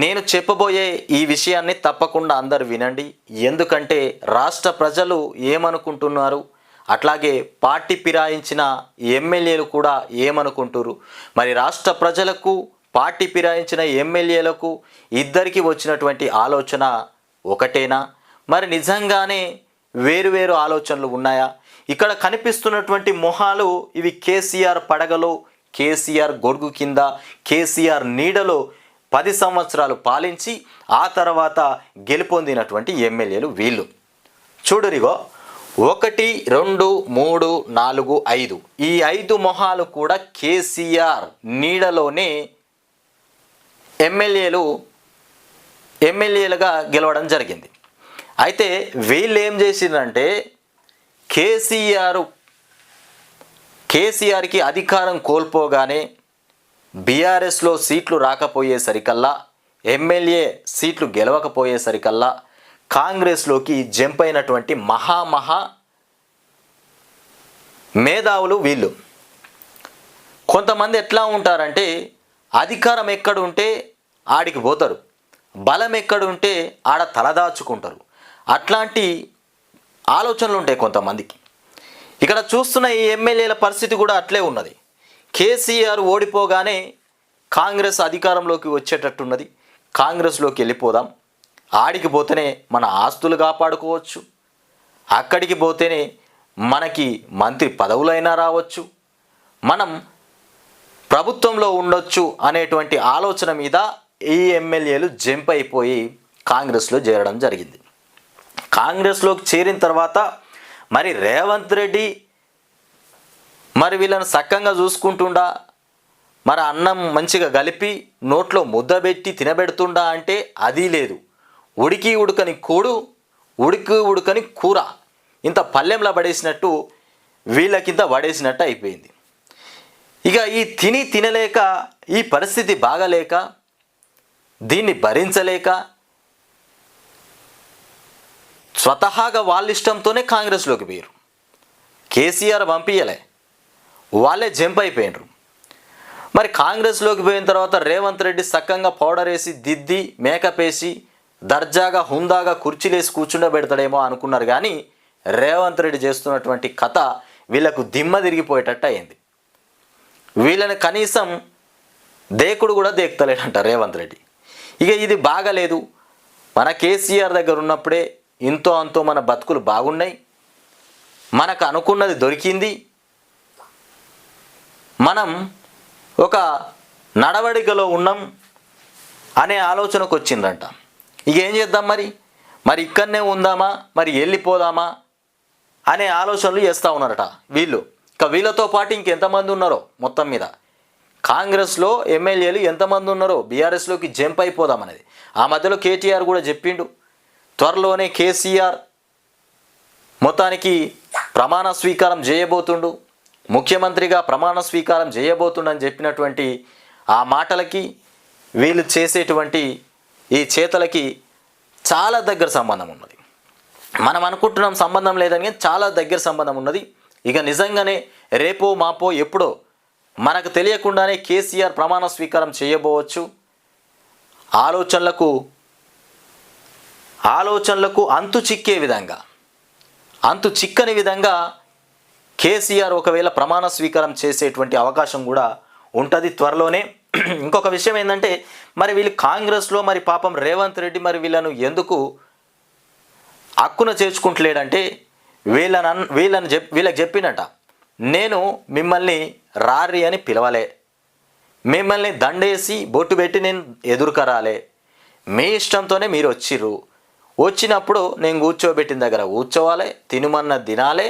నేను చెప్పబోయే ఈ విషయాన్ని తప్పకుండా అందరు వినండి. ఎందుకంటే రాష్ట్ర ప్రజలు ఏమనుకుంటున్నారు? అట్లాగే పార్టీ ఫిరాయించిన ఎమ్మెల్యేలు కూడా ఏమనుకుంటున్నారు మరి రాష్ట్ర ప్రజలకు పార్టీ ఫిరాయించిన ఎమ్మెల్యేలకు ఇద్దరికి వచ్చినటువంటి ఆలోచన ఒకటేనా? మరి నిజంగానే వేరువేరు ఆలోచనలు ఉన్నాయా? ఇక్కడ కనిపిస్తున్నటువంటి మొహాలు ఇవి కేసీఆర్ పడగలో కేసీఆర్ గొడుగు కింద కేసీఆర్ నీడలో పది సంవత్సరాలు పాలించి ఆ తర్వాత గెలుపొందినటువంటి ఎమ్మెల్యేలు వీళ్ళు. చూడరిగో ఒకటి రెండు మూడు నాలుగు ఐదు. ఈ ఐదు మొహాలు కూడా కేసీఆర్ నీడలోనే ఎమ్మెల్యేలు ఎమ్మెల్యేలుగా గెలవడం జరిగింది. అయితే వీళ్ళు ఏం చేసిందంటే కేసీఆర్ కేసీఆర్కి అధికారం కోల్పోగానే బీఆర్ఎస్లో సీట్లు రాకపోయేసరికల్లా ఎమ్మెల్యే సీట్లు గెలవకపోయేసరికల్లా కాంగ్రెస్లోకి జంప్ అయినటువంటి మహామహా మేధావులు వీళ్ళు. కొంతమంది ఎట్లా ఉంటారంటే అధికారం ఎక్కడుంటే ఆడికి పోతారు. బలం ఎక్కడుంటే ఆడ తలదాచుకుంటారు. అట్లాంటి ఆలోచనలు ఉంటాయి కొంతమందికి. ఇక్కడ చూస్తున్న ఈ ఎమ్మెల్యేల పరిస్థితి కూడా అట్లే ఉన్నది. కేసీఆర్ ఓడిపోగానే కాంగ్రెస్ అధికారంలోకి వచ్చేటట్టున్నది. కాంగ్రెస్లోకి వెళ్ళిపోదాం. ఆడికి పోతేనే మన ఆస్తులు కాపాడుకోవచ్చు. అక్కడికి పోతేనే మనకి మంత్రి పదవులైనా రావచ్చు. మనం ప్రభుత్వంలో ఉండొచ్చు అనేటువంటి ఆలోచన మీద ఈ ఎమ్మెల్యేలు జంప్ అయిపోయి కాంగ్రెస్లో చేరడం జరిగింది. కాంగ్రెస్లోకి చేరిన తర్వాత మరి రేవంత్ రెడ్డి మరి వీళ్ళని సక్కంగా చూసుకుంటుండా? మరి అన్నం మంచిగా కలిపి నోట్లో ముద్ద పెట్టి తినబెడుతుండా అంటే అది లేదు. ఉడికి ఉడకని కూడు ఉడికి ఉడకని కూర. ఇంత పల్లెంలో పడేసినట్టు వీళ్ళకింత పడేసినట్టు అయిపోయింది. ఇక ఈ తిని తినలేక ఈ పరిస్థితి బాగలేక దీన్ని భరించలేక స్వతహాగా వాళ్ళ ఇష్టంతోనే కాంగ్రెస్లోకి పోయారు కేసీఆర్ పంపించలే వాళ్ళే జంప్ అయిపోయినరు మరి కాంగ్రెస్లోకి పోయిన తర్వాత రేవంత్ రెడ్డి సక్కంగా పౌడర్ వేసి దిద్ది మేకప్ వేసి దర్జాగా హుందాగా కుర్చీలేసి కూర్చుండబెడతాడేమో అనుకున్నారు కానీ రేవంత్ రెడ్డి చేస్తున్నటువంటి కథ వీళ్ళకు దిమ్మ తిరిగిపోయేటట్టు అయింది. వీళ్ళని కనీసం దేకుడు కూడా దేకుతలేడంట రేవంత్ రెడ్డి. ఇక ఇది బాగలేదు. మన కేసీఆర్ దగ్గర ఉన్నప్పుడే ఇంతో అంతో మన బతుకులు బాగున్నాయి. మనకు అనుకున్నది దొరికింది. మనం ఒక నడవడికలో ఉన్నాం అనే ఆలోచనకు వచ్చిందంట. ఇక ఏం చేద్దాం మరి? మరి ఇక్కడనే ఉందామా? మరి వెళ్ళిపోదామా? అనే ఆలోచనలు చేస్తూ ఉన్నారట వీళ్ళు. ఇక వీళ్ళతో పాటు ఇంకెంతమంది ఉన్నారో మొత్తం మీద. కాంగ్రెస్లో ఎమ్మెల్యేలు ఎంతమంది ఉన్నారో బీఆర్ఎస్లోకి జంప్ అయిపోదామనేది. ఆ మధ్యలో కేటీఆర్ కూడా చెప్పిండు. త్వరలోనే కేసీఆర్ మొత్తానికి ప్రమాణ స్వీకారం చేయబోతుండు. ముఖ్యమంత్రిగా ప్రమాణ స్వీకారం చేయబోతుండని చెప్పినటువంటి ఆ మాటలకి వీళ్ళు చేసేటువంటి ఈ చేతలకి చాలా దగ్గర సంబంధం ఉన్నది. మనం అనుకుంటున్నాం సంబంధం లేదని చాలా దగ్గర సంబంధం ఉన్నది. ఇక నిజంగానే రేపో మాపో ఎప్పుడో మనకు తెలియకుండానే కేసీఆర్ ప్రమాణ స్వీకారం చేయబోవచ్చు. ఆలోచనలకు ఆలోచనలకు అంతు చిక్కే విధంగా అంతు చిక్కని విధంగా కేసీఆర్ ఒకవేళ ప్రమాణ స్వీకారం చేసేటువంటి అవకాశం కూడా ఉంటుంది త్వరలోనే. ఇంకొక విషయం ఏంటంటే మరి వీళ్ళు కాంగ్రెస్లో మరి పాపం రేవంత్ రెడ్డి మరి వీళ్ళను ఎందుకు హక్కున చేర్చుకుంటలేడంటే వీళ్ళని అన్- వీళ్ళని చెప్ వీళ్ళకి చెప్పినట నేను మిమ్మల్ని రారి అని పిలవలే. మిమ్మల్ని దండేసి బొట్టు పెట్టి నేను ఎదురుకరాలే మీ ఇష్టంతోనే మీరు వచ్చిర్రు. వచ్చినప్పుడు నేను కూర్చోబెట్టిన దగ్గర కూర్చోవాలి తినుమన్న తినాలే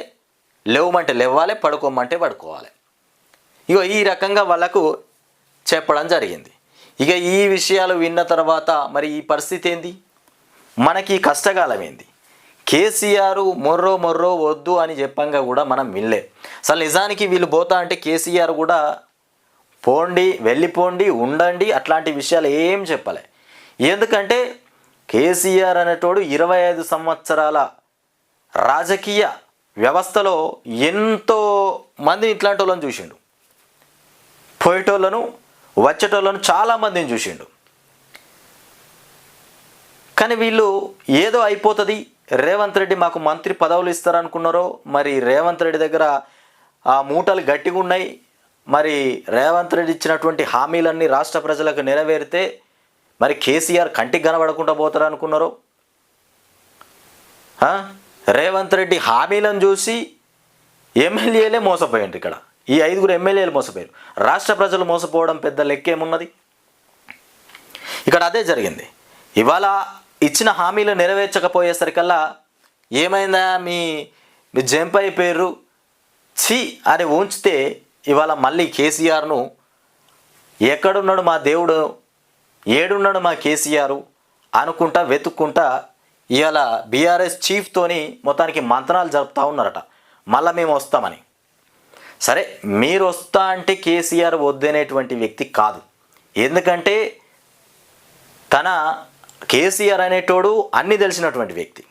లేవమంటే లేవాలి పడుకోమంటే పడుకోవాలి. ఇక ఈ రకంగా వాళ్ళకు చెప్పడం జరిగింది. ఇక ఈ విషయాలు విన్న తర్వాత మరి ఈ పరిస్థితి ఏంది? మనకి కష్టకాలం ఏంది? కేసీఆర్ మొర్రో మొర్రో వద్దు అని చెప్పంగా కూడా మనం వినలే. అసలు నిజానికి వీళ్ళు పోతా అంటే కేసీఆర్ కూడా పోండి వెళ్ళిపోండి ఉండండి అట్లాంటి విషయాలు ఏం చెప్పలే. ఎందుకంటే కేసీఆర్ అనేటోడు ఇరవై ఐదు సంవత్సరాల రాజకీయ వ్యవస్థలో ఎంతో మందిని ఇట్లాంటి వాళ్ళని చూసిండు. పోయేటోళ్ళను వచ్చేటోళ్ళను చాలామందిని చూసిండు. కానీ వీళ్ళు ఏదో అయిపోతుంది రేవంత్ రెడ్డి మాకు మంత్రి పదవులు ఇస్తారనుకున్నారో మరి రేవంత్ రెడ్డి దగ్గర ఆ మూటలు గట్టిగా ఉన్నాయి మరి రేవంత్ రెడ్డి ఇచ్చినటువంటి హామీలన్నీ రాష్ట్ర ప్రజలకు నెరవేరితే మరి కేసీఆర్ కంటికి కనబడకుండా పోతారనుకున్నారో? రేవంత్ రెడ్డి హామీలను చూసి ఎమ్మెల్యేలే మోసపోయారు ఇక్కడ. ఈ ఐదుగురు ఎమ్మెల్యేలు మోసపోయారు. రాష్ట్ర ప్రజలు మోసపోవడం పెద్ద లెక్కేమున్నది? ఇక్కడ అదే జరిగింది. ఇవాళ ఇచ్చిన హామీలు నెరవేర్చకపోయేసరికల్లా ఏమైందా? మీ మీ జంప్ పేరు ఛీ అని ఉంచితే ఇవాళ మళ్ళీ కేసీఆర్ను ఎక్కడున్నాడు మా దేవుడు? ఏడున్నాడు మా కేసీఆర్? అనుకుంటా వెతుక్కుంటా ఇవాళ బీఆర్ఎస్ చీఫ్తోని మొత్తానికి మంత్రాలు జరుపుతూ ఉన్నారట. మళ్ళీ మేము వస్తామని. సరే మీరు వస్తా అంటే కేసీఆర్ వద్దనేటువంటి వ్యక్తి కాదు. ఎందుకంటే తన కేసీఆర్ అనేటోడు అన్నీ తెలిసినటువంటి వ్యక్తి.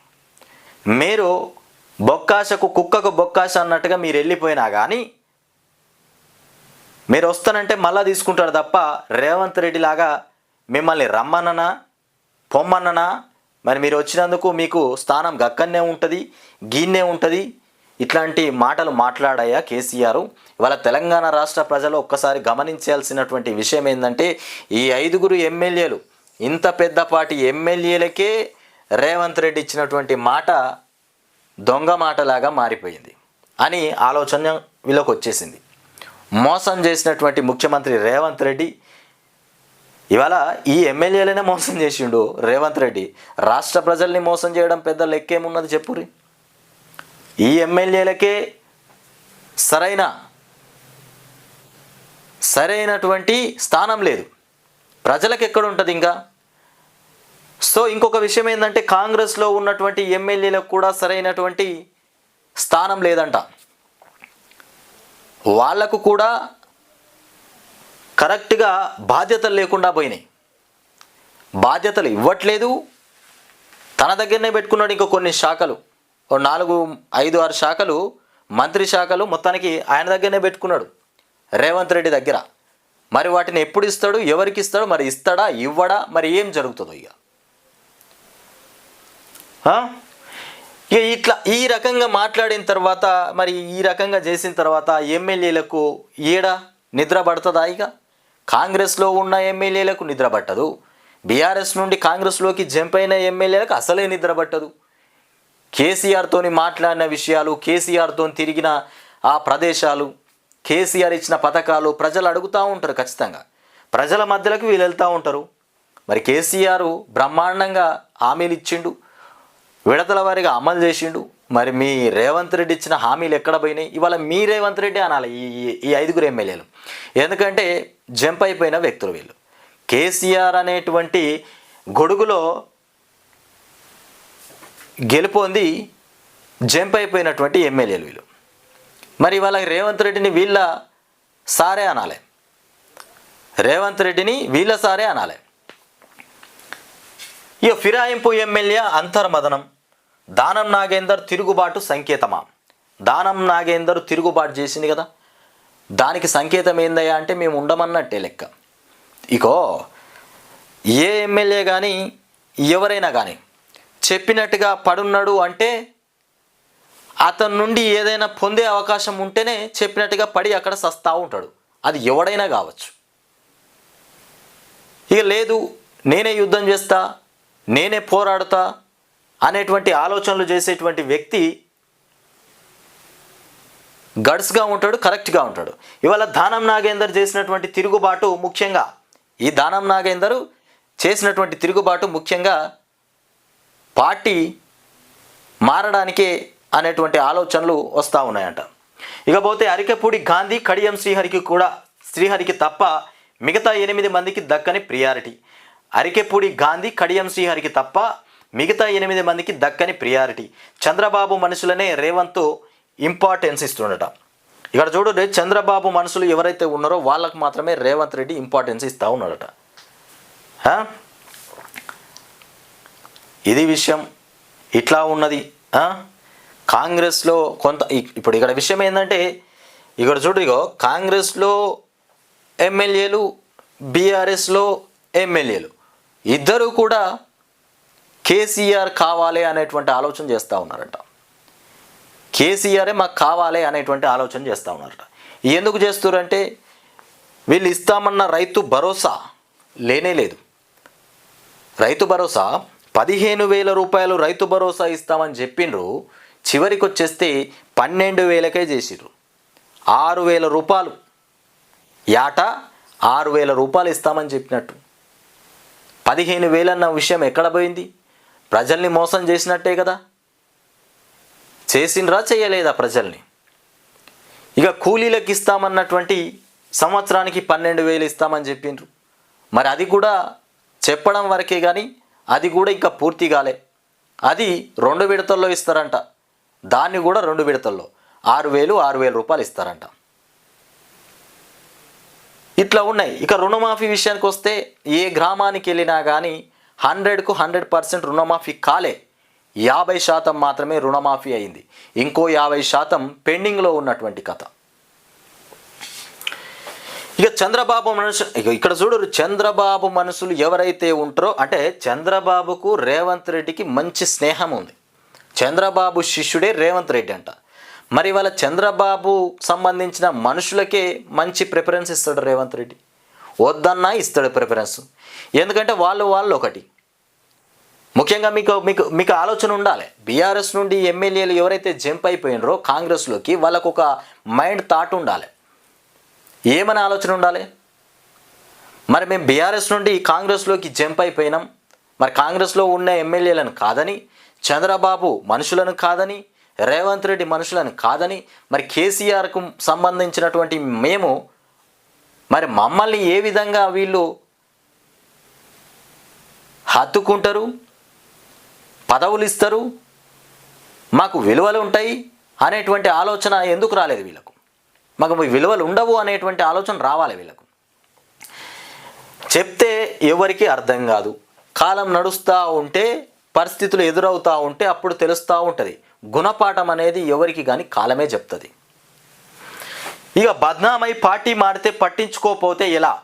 మీరు బొక్కాశకు కుక్కకు బొక్కాశ అన్నట్టుగా మీరు వెళ్ళిపోయినా కానీ మీరు వస్తానంటే మళ్ళా తీసుకుంటాడు తప్ప రేవంత్ రెడ్డి లాగా మిమ్మల్ని రమ్మన్ననా పొమ్మన్ననా మరి మీరు వచ్చినందుకు మీకు స్థానం గక్కన్నే ఉంటుంది గీన్నే ఉంటుంది. ఇట్లాంటి మాటలు మాట్లాడాయా కేసీఆర్? ఇవాళ తెలంగాణ రాష్ట్ర ప్రజలు ఒక్కసారి గమనించాల్సినటువంటి విషయం ఏంటంటే ఈ ఐదుగురు ఎమ్మెల్యేలు ఇంత పెద్దపాటి ఎమ్మెల్యేలకే రేవంత్ రెడ్డి ఇచ్చినటువంటి మాట దొంగ మాటలాగా మారిపోయింది అని ఆలోచన వీళ్ళకి వచ్చేసింది మోసం చేసినటువంటి ముఖ్యమంత్రి రేవంత్ రెడ్డి ఇవాళ ఈ ఎమ్మెల్యేలనే మోసం చేసిండు రేవంత్ రెడ్డి. రాష్ట్ర ప్రజల్ని మోసం చేయడం పెద్ద లెక్కేమున్నది చెప్పురి ఈ ఎమ్మెల్యేలకే సరైన సరైనటువంటి స్థానం లేదు. ప్రజలకు ఎక్కడ ఉంటుంది ఇంకా? సో ఇంకొక విషయం ఏంటంటే కాంగ్రెస్లో ఉన్నటువంటి ఎమ్మెల్యేలకు కూడా సరైనటువంటి స్థానం లేదంట. వాళ్ళకు కూడా కరెక్ట్గా బాధ్యతలు లేకుండా పోయినాయి. బాధ్యతలు ఇవ్వట్లేదు. తన దగ్గరనే పెట్టుకున్నాడు ఇంకా కొన్ని శాఖలు. నాలుగు ఐదు ఆరు శాఖలు మంత్రి శాఖలు మొత్తానికి ఆయన దగ్గరనే పెట్టుకున్నాడు. రేవంత్ రెడ్డి దగ్గర. మరి వాటిని ఎప్పుడు ఇస్తాడు? ఎవరికి ఇస్తాడు? మరి ఇస్తాడా? ఇవ్వడా? మరి ఏం జరుగుతుందో ఇక ఇక ఇట్లా ఈ రకంగా మాట్లాడిన తర్వాత మరి ఈ రకంగా చేసిన తర్వాత ఎమ్మెల్యేలకు ఏడా నిద్ర పడుతుందా ఇక కాంగ్రెస్లో ఉన్న ఎమ్మెల్యేలకు నిద్ర పట్టదు బీఆర్ఎస్ నుండి కాంగ్రెస్లోకి జంప్ అయిన ఎమ్మెల్యేలకు అసలే నిద్ర పట్టదు కేసీఆర్తోని మాట్లాడిన విషయాలు కేసీఆర్తో తిరిగిన ఆ ప్రదేశాలు కేసీఆర్ ఇచ్చిన పథకాలు ప్రజలు అడుగుతూ ఉంటారు ఖచ్చితంగా. ప్రజల మధ్యలోకి వీళ్ళు వెళ్తూ ఉంటారు. మరి కేసీఆర్ బ్రహ్మాండంగా హామీలు ఇచ్చిండు. విడతల వారిగా అమలు చేసిండు. మరి మీ రేవంత్ రెడ్డి ఇచ్చిన హామీలు ఎక్కడ పోయినాయి? ఇవాళ మీ రేవంత్ రెడ్డి అనాలి ఈ ఈ- ఈ ఐదుగురు ఎమ్మెల్యేలు. ఎందుకంటే జంప్ అయిపోయిన వ్యక్తులు వీళ్ళు. కేసీఆర్ అనేటువంటి గొడుగులో గెలుపొంది జంప్ అయిపోయినటువంటి ఎమ్మెల్యేలు వీళ్ళు. మరి ఇవాళ రేవంత్ రెడ్డిని వీళ్ళ సారే అనాలి. రేవంత్ రెడ్డిని వీళ్ళ సారే అనాలి. ఇక ఫిరాయింపు ఎమ్మెల్యే అంతర్మదనం. దానం నాగేందర్ తిరుగుబాటు సంకేతమా? దానం నాగేందర్ తిరుగుబాటు చేసింది కదా. దానికి సంకేతం ఏందయ్యా అంటే మేము ఉండమన్నట్టే లెక్క. ఇగో ఏ ఎమ్మెల్యే కానీ ఎవరైనా కానీ చెప్పినట్టుగా పడున్నాడు అంటే అతని నుండి ఏదైనా పొందే అవకాశం ఉంటేనే చెప్పినట్టుగా పడి అక్కడ సస్తా ఉంటాడు. అది ఎవడైనా కావచ్చు. ఇక లేదు నేనే యుద్ధం చేస్తా నేనే పోరాడతా అనేటువంటి ఆలోచనలు చేసేటువంటి వ్యక్తి గడ్స్గా ఉంటాడు కరెక్ట్గా ఉంటాడు. ఇవాళ దానం నాగేందర్ చేసినటువంటి తిరుగుబాటు ముఖ్యంగా ఈ దానం నాగేందర్ చేసినటువంటి తిరుగుబాటు ముఖ్యంగా పార్టీ మారడానికే అనేటువంటి ఆలోచనలు వస్తూ ఉన్నాయంట. ఇకపోతే అరికపూడి గాంధీ కడియం శ్రీహరికి కూడా శ్రీహరికి తప్ప మిగతా ఎనిమిది మందికి దక్కని ప్రియారిటీ. అరికెపూడి గాంధీ కడియం శ్రీహరికి తప్ప మిగతా ఎనిమిది మందికి దక్కని ప్రియారిటీ. చంద్రబాబు మనుషులనే రేవంత్ ఇంపార్టెన్స్ ఇస్తుండట. ఇక్కడ చూడండి చంద్రబాబు మనసులు ఎవరైతే ఉన్నారో వాళ్ళకు మాత్రమే రేవంత్ రెడ్డి ఇంపార్టెన్స్ ఇస్తూ ఉన్నాడట. ఇది విషయం ఇట్లా ఉన్నది. కాంగ్రెస్లో కొంత ఇప్పుడు ఇక్కడ విషయం ఏంటంటే ఇక్కడ చూడు ఇగో కాంగ్రెస్లో ఎమ్మెల్యేలు బీఆర్ఎస్లో ఎమ్మెల్యేలు. ఇద్దరు కూడా కేసీఆర్ కావాలి అనేటువంటి ఆలోచన చేస్తూ ఉన్నారట. కేసీఆరే మాకు కావాలి అనేటువంటి ఆలోచన చేస్తూ ఉన్నారట. ఎందుకు చేస్తున్నారంటే వీళ్ళు ఇస్తామన్న రైతు భరోసా లేనే లేదు. రైతు భరోసా పదిహేను వేల రూపాయలు రైతు భరోసా ఇస్తామని చెప్పిండ్రు. చివరికి వచ్చేస్తే పన్నెండు వేలకే చేసిర్రు. ఆరు వేల రూపాయలు. యాట ఆరు వేల రూపాయలు ఇస్తామని చెప్పినట్టు. పదిహేను వేలన్న విషయం ఎక్కడ పోయింది? ప్రజల్ని మోసం చేసినట్టే కదా. చేసిండ్రా చేయలేదా ప్రజల్ని? ఇక కూలీలకు ఇస్తామన్నటువంటి సంవత్సరానికి పన్నెండు వేలు ఇస్తామని చెప్పిండ్రు. మరి అది కూడా చెప్పడం వరకే కానీ అది కూడా ఇంకా పూర్తి కాలే. అది రెండు విడతల్లో ఇస్తారంట. దాన్ని కూడా రెండు విడతల్లో. ఆరు వేలు ఆరు వేల రూపాయలు ఇస్తారంట. ఇట్లా ఉన్నాయి. ఇక రుణమాఫీ విషయానికి వస్తే ఏ గ్రామానికి వెళ్ళినా కానీ హండ్రెడ్కు హండ్రెడ్ పర్సెంట్ రుణమాఫీ కాలే. యాభై శాతం మాత్రమే రుణమాఫీ అయింది. ఇంకో యాభై శాతం పెండింగ్లో ఉన్నటువంటి కథ. ఇక చంద్రబాబు మనుషు ఇక ఇక్కడ చూడరు చంద్రబాబు మనుషులు ఎవరైతే ఉంటారో అంటే చంద్రబాబుకు రేవంత్ రెడ్డికి మంచి స్నేహం ఉంది. చంద్రబాబు శిష్యుడే రేవంత్ రెడ్డి అంట. మరి వాళ్ళ చంద్రబాబు సంబంధించిన మనుషులకే మంచి ప్రిఫరెన్స్ ఇస్తాడు రేవంత్ రెడ్డి? వద్దన్నా ఇస్తాడు ప్రిఫరెన్స్ ఎందుకంటే వాళ్ళు వాళ్ళు ఒకటి ముఖ్యంగా మీకు మీకు మీకు ఆలోచన ఉండాలి. బీఆర్ఎస్ నుండి ఎమ్మెల్యేలు ఎవరైతే జంప్ అయిపోయినరో కాంగ్రెస్లోకి వాళ్ళకు ఒక మైండ్ థాట్ ఉండాలి. ఏమని ఆలోచన ఉండాలి? మరి మేము బీఆర్ఎస్ నుండి కాంగ్రెస్లోకి జంప్ అయిపోయినాం. మరి కాంగ్రెస్లో ఉన్న ఎమ్మెల్యేలను కాదని చంద్రబాబు మనుషులను కాదని రేవంత్ రెడ్డి మనుషులను కాదని మరి కేసీఆర్కు సంబంధించినటువంటి మేము మరి మమ్మల్ని ఏ విధంగా వీళ్ళు హత్తుకుంటారు? పదవులు ఇస్తారు మాకు విలువలు ఉంటాయి అనేటువంటి ఆలోచన ఎందుకు రాలేదు వీళ్ళకు? మాకు విలువలు ఉండవు అనేటువంటి ఆలోచన రావాలి వీళ్ళకు. చెప్తే ఎవరికి అర్థం కాదు. కాలం నడుస్తూ ఉంటే పరిస్థితులు ఎదురవుతూ ఉంటే అప్పుడు తెలుస్తూ ఉంటుంది. గుణపాఠం అనేది ఎవరికి కానీ కాలమే చెప్తుంది. ఇక బద్నామై పార్టీ మాడితే పట్టించుకోకపోతే ఎలా?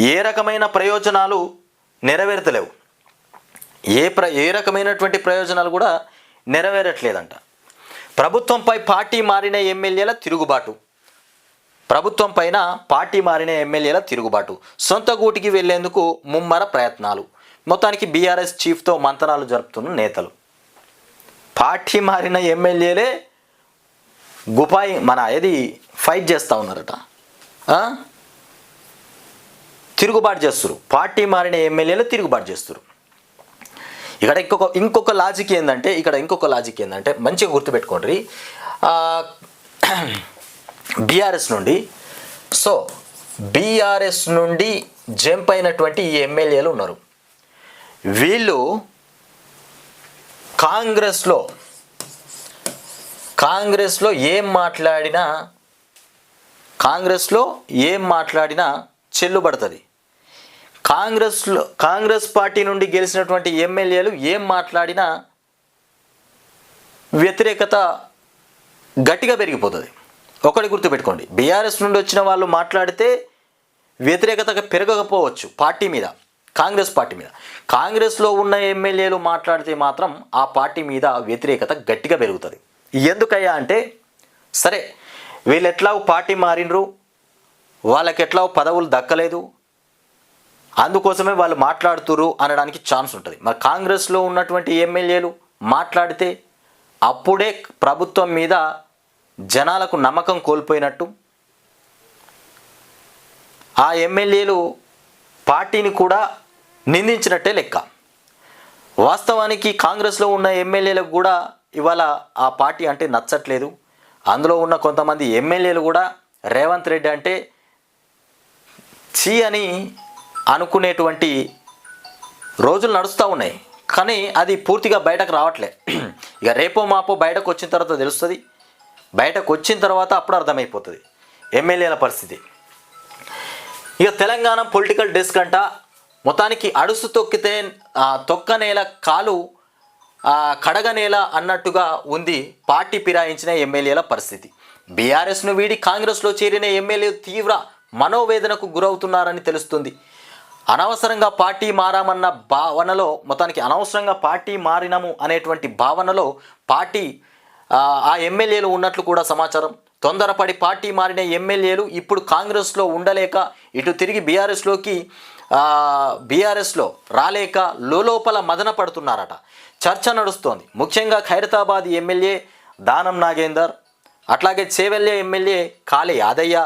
ఏ రకమైన ప్రయోజనాలు నెరవేర్తలేవు. ఏ ప్ర ఏ రకమైనటువంటి ప్రయోజనాలు కూడా నెరవేరట్లేదంట. ప్రభుత్వంపై పార్టీ మారిన ఎమ్మెల్యేల తిరుగుబాటు. ప్రభుత్వం పైన పార్టీ మారిన ఎమ్మెల్యేల తిరుగుబాటు. సొంత గూటికి వెళ్ళేందుకు ముమ్మర ప్రయత్నాలు. మొత్తానికి బీఆర్ఎస్ చీఫ్తో మంతనాలు జరుపుతున్న నేతలు. పార్టీ మారిన ఎమ్మెల్యేలే గుపాయి మన ఏది ఫైట్ చేస్తూ ఉన్నారట. తిరుగుబాటు చేస్తారు. పార్టీ మారిన ఎమ్మెల్యేలు తిరుగుబాటు చేస్తారు. ఇక్కడ ఇంకొక ఇంకొక లాజిక్ ఏంటంటే ఇక్కడ ఇంకొక లాజిక్ ఏంటంటే మంచిగా గుర్తుపెట్టుకోండి. బీఆర్ఎస్ నుండి సో బీఆర్ఎస్ నుండి జంప్ అయినటువంటి ఈ ఎమ్మెల్యేలు ఉన్నారు. వీళ్ళు కాంగ్రెస్లో కాంగ్రెస్లో ఏం మాట్లాడినా కాంగ్రెస్లో ఏం మాట్లాడినా చెల్లుబడుతుంది. కాంగ్రెస్లో కాంగ్రెస్ పార్టీ నుండి గెలిచినటువంటి ఎమ్మెల్యేలు ఏం మాట్లాడినా వ్యతిరేకత గట్టిగా పెరిగిపోతుంది. ఒకటి గుర్తుపెట్టుకోండి. బీఆర్ఎస్ నుండి వచ్చిన వాళ్ళు మాట్లాడితే వ్యతిరేకత పెరగకపోవచ్చు పార్టీ మీద కాంగ్రెస్ పార్టీ మీద. కాంగ్రెస్లో ఉన్న ఎమ్మెల్యేలు మాట్లాడితే మాత్రం ఆ పార్టీ మీద వ్యతిరేకత గట్టిగా పెరుగుతుంది. ఎందుకయ్యా అంటే సరే వీళ్ళు ఎట్లా పార్టీ మారినరు వాళ్ళకి ఎట్లా పదవులు దక్కలేదు? అందుకోసమే వాళ్ళు మాట్లాడుతురు అనడానికి ఛాన్స్ ఉంటుంది. మరి కాంగ్రెస్లో ఉన్నటువంటి ఎమ్మెల్యేలు మాట్లాడితే అప్పుడే ప్రభుత్వం మీద జనాలకు నమ్మకం కోల్పోయినట్టు. ఆ ఎమ్మెల్యేలు పార్టీని కూడా నిందించినట్టే లెక్క. వాస్తవానికి కాంగ్రెస్లో ఉన్న ఎమ్మెల్యేలకు కూడా ఇవాళ ఆ పార్టీ అంటే నచ్చట్లేదు. అందులో ఉన్న కొంతమంది ఎమ్మెల్యేలు కూడా రేవంత్ రెడ్డి అంటే చీ అని అనుకునేటువంటి రోజులు నడుస్తూ ఉన్నాయి. కానీ అది పూర్తిగా బయటకు రావట్లే. ఇక రేపో మాపో బయటకు వచ్చిన తర్వాత తెలుస్తుంది. బయటకు వచ్చిన తర్వాత అప్పుడు అర్థమైపోతుంది. ఎమ్మెల్యేల పరిస్థితి. ఇక తెలంగాణ పొలిటికల్ డెస్క్ అంట. మొత్తానికి అడుసు తొక్కితే తొక్క తొక్కనేల కాలు కడగనేల అన్నట్టుగా ఉంది పార్టీ ఫిరాయించిన ఎమ్మెల్యేల పరిస్థితి. బీఆర్ఎస్ను వీడి కాంగ్రెస్లో చేరిన ఎమ్మెల్యే తీవ్ర మనోవేదనకు గురవుతున్నారని తెలుస్తుంది. అనవసరంగా పార్టీ మారామన్న భావనలో మొత్తానికి అనవసరంగా పార్టీ మారినము అనేటువంటి భావనలో పార్టీ ఆ, ఎమ్మెల్యేలు ఉన్నట్లు కూడా సమాచారం. తొందరపడి పార్టీ మారిన ఎమ్మెల్యేలు ఇప్పుడు కాంగ్రెస్లో ఉండలేక ఇటు తిరిగి బీఆర్ఎస్లోకి బీఆర్ఎస్లో రాలేక లోపల మదన పడుతున్నారట. చర్చ నడుస్తోంది. ముఖ్యంగా ఖైరతాబాద్ ఎమ్మెల్యే దానం నాగేందర్ అట్లాగే Chevella MLA Kali Yadaiah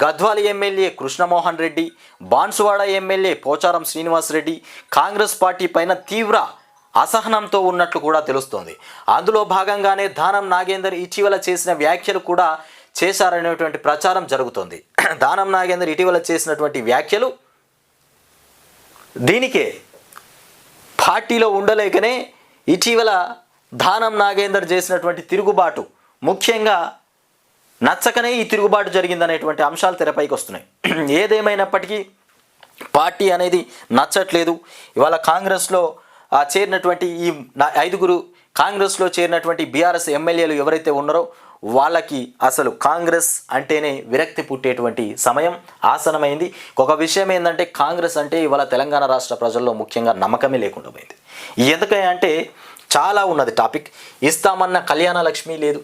Gadwal MLA Krishnamohan Reddy Banswada MLA Pocharam Srinivas Reddy Congress party పైన తీవ్ర అసహనంతో ఉన్నట్లు కూడా తెలుస్తోంది. అందులో భాగంగానే దానం నాగేందర్ ఇటీవల చేసిన వ్యాఖ్యలు కూడా చేశారనేటువంటి ప్రచారం జరుగుతోంది. దానం నాగేందర్ ఇటీవల చేసినటువంటి వ్యాఖ్యలు దీనికే పార్టీలో ఉండలేకనే ఇటీవల దానం నాగేందర్ చేసినటువంటి తిరుగుబాటు ముఖ్యంగా నచ్చకనే ఈ తిరుగుబాటు జరిగిందనేటువంటి అంశాలు తెరపైకి వస్తున్నాయి. ఏదేమైనప్పటికీ పార్టీ అనేది నచ్చట్లేదు. ఇవాళ కాంగ్రెస్లో చేరినటువంటి ఈ నా- ఐదుగురు కాంగ్రెస్లో చేరినటువంటి బీఆర్ఎస్ ఎమ్మెల్యేలు ఎవరైతే ఉన్నారో వాళ్ళకి అసలు కాంగ్రెస్ అంటేనే విరక్తి పుట్టేటువంటి సమయం ఆసనమైంది. ఒక విషయం ఏంటంటే కాంగ్రెస్ అంటే ఇవాళ తెలంగాణ రాష్ట్ర ప్రజల్లో ముఖ్యంగా నమ్మకమే లేకుండా పోయింది. ఎందుకంటే అంటే చాలా ఉన్నది టాపిక్. ఇస్తామన్న కళ్యాణ లక్ష్మి లేదు.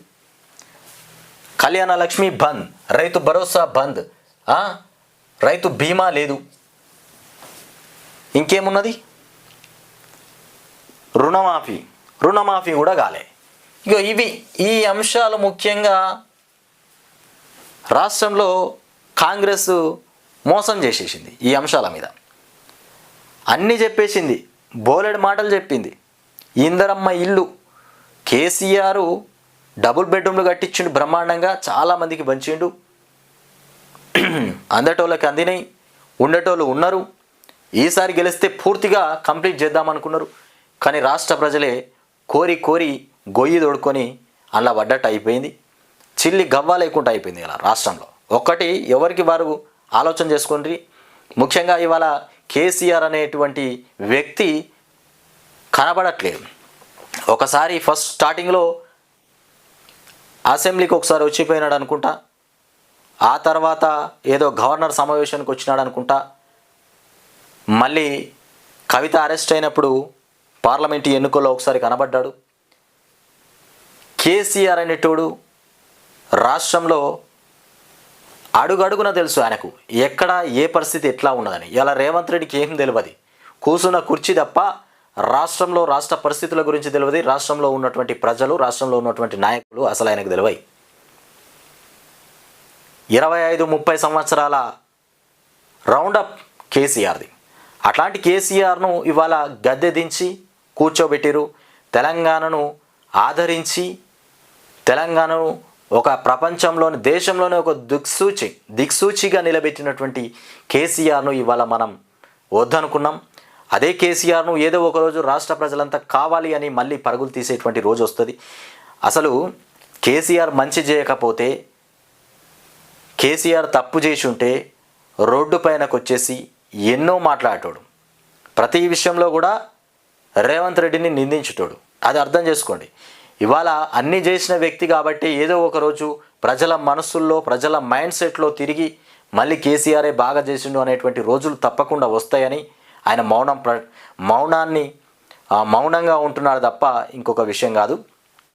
కళ్యాణ లక్ష్మి బంద్. రైతు భరోసా బంద్. రైతు బీమా లేదు. ఇంకేమున్నది? రుణమాఫీ. రుణమాఫీ కూడా కాలే. ఇక ఇవి ఈ అంశాలు ముఖ్యంగా రాష్ట్రంలో కాంగ్రెస్ మోసం చేసేసింది ఈ అంశాల మీద. అన్నీ చెప్పేసింది. బోలెడు మాటలు చెప్పింది. ఇందరమ్మ ఇల్లు. కేసీఆర్ డబుల్ బెడ్రూమ్లు కట్టించిండు బ్రహ్మాండంగా చాలామందికి పంచిండు అందటోళ్ళకి అందినాయి ఉండేటోళ్ళు ఉన్నారు. ఈసారి గెలిస్తే పూర్తిగా కంప్లీట్ చేద్దామనుకున్నారు. కానీ రాష్ట్ర ప్రజలే కోరి కోరి గొయ్యి తోడుకొని అలా పడ్డట్టు అయిపోయింది. చిల్లి గవ్వ లేకుండా అయిపోయింది ఇలా రాష్ట్రంలో. ఒక్కటి ఎవరికి వారు ఆలోచన చేసుకోండి ముఖ్యంగా ఇవాళ కేసీఆర్ అనేటువంటి వ్యక్తి కనబడట్లేదు. ఒకసారి ఫస్ట్ స్టార్టింగ్లో అసెంబ్లీకి ఒకసారి వచ్చిపోయినాడు అనుకుంటా. ఆ తర్వాత ఏదో గవర్నర్ సమావేశానికి వచ్చినాడు అనుకుంటా. మళ్ళీ కవిత అరెస్ట్ అయినప్పుడు పార్లమెంటు ఎన్నికల్లో ఒకసారి కనబడ్డాడు. కేసీఆర్ అనేటోడు రాష్ట్రంలో అడుగడుగున తెలుసు ఆయనకు ఎక్కడ ఏ పరిస్థితి ఎట్లా ఉన్నదని. ఇలా రేవంత్ రెడ్డికి ఏం తెలియదు కూర్చున్న కుర్చీ తప్ప రాష్ట్రంలో రాష్ట్ర పరిస్థితుల గురించి తెలియదు. రాష్ట్రంలో ఉన్నటువంటి ప్రజలు రాష్ట్రంలో ఉన్నటువంటి నాయకులు అసలు ఆయనకు తెలివై. ఇరవై ఐదు ముప్పై సంవత్సరాల రౌండప్ కేసీఆర్ది. అట్లాంటి కేసీఆర్ను ఇవాళ గద్దె దించి కూర్చోబెట్టిరు. తెలంగాణను ఆదరించి తెలంగాణను ఒక ప్రపంచంలోని దేశంలోనే ఒక దిక్సూచి దిక్సూచిగా నిలబెట్టినటువంటి కేసీఆర్ను ఇవాళ మనం వద్దనుకున్నాం. అదే కేసీఆర్ను ఏదో ఒక రోజు రాష్ట్ర ప్రజలంతా కావాలి అని మళ్ళీ పరుగులు తీసేటువంటి రోజు వస్తుంది. అసలు కేసీఆర్ మంచి చేయకపోతే కేసీఆర్ తప్పు చేసి ఉంటే రోడ్డు పైనకు వచ్చేసి ఎన్నో మాట్లాడేటోడు. ప్రతి విషయంలో కూడా రేవంత్ రెడ్డిని నిందించుటోడు. అది అర్థం చేసుకోండి. ఇవాళ అన్నీ చేసిన వ్యక్తి కాబట్టి ఏదో ఒక రోజు ప్రజల మనసుల్లో ప్రజల మైండ్ సెట్లో తిరిగి మళ్ళీ కేసీఆరే బాగా చేసిండు అనేటువంటి రోజులు తప్పకుండా వస్తాయని ఆయన మౌనం ప్ర మౌనాన్ని మౌనంగా ఉంటున్నాడు తప్ప ఇంకొక విషయం కాదు.